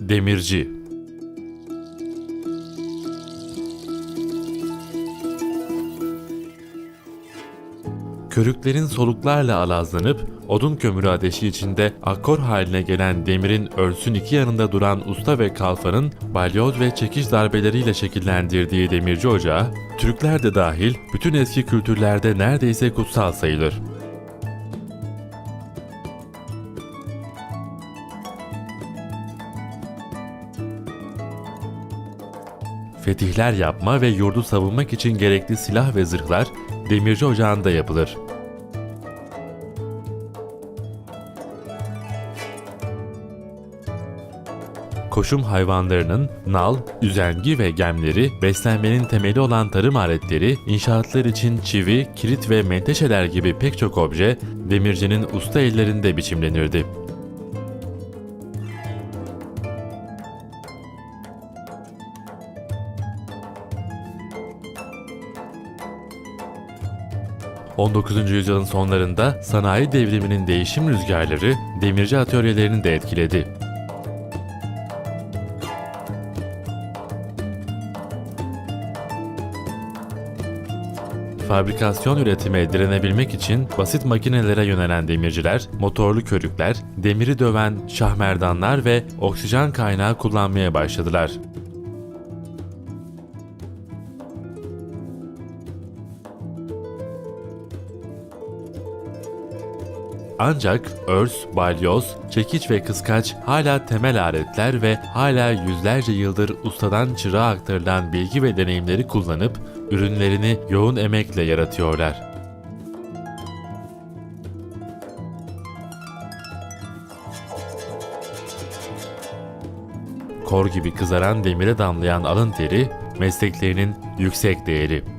Demirci Körüklerin soluklarla alazlanıp odun kömürü ateşi içinde akkor haline gelen demirin örsün iki yanında duran usta ve kalfanın balyoz ve çekiş darbeleriyle şekillendirdiği demirci ocağı, Türkler de dahil bütün eski kültürlerde neredeyse kutsal sayılır. Fetihler yapma ve yurdu savunmak için gerekli silah ve zırhlar demirci ocağında yapılır. Koşum hayvanlarının nal, üzengi ve gemleri, beslenmenin temeli olan tarım aletleri, inşaatlar için çivi, kilit ve menteşeler gibi pek çok obje demircinin usta ellerinde biçimlenirdi. ...19. yüzyılın sonlarında sanayi devriminin değişim rüzgarları demirci atölyelerini de etkiledi. Fabrikasyon üretime direnebilmek için basit makinelere yönelen demirciler, motorlu körükler, demiri döven şahmerdanlar ve oksijen kaynağı kullanmaya başladılar. Ancak örs, balyoz, çekiç ve kıskaç hala temel aletler ve hala yüzlerce yıldır ustadan çırağa aktarılan bilgi ve deneyimleri kullanıp ürünlerini yoğun emekle yaratıyorlar. Kor gibi kızaran demire damlayan alın teri mesleklerinin yüksek değeri.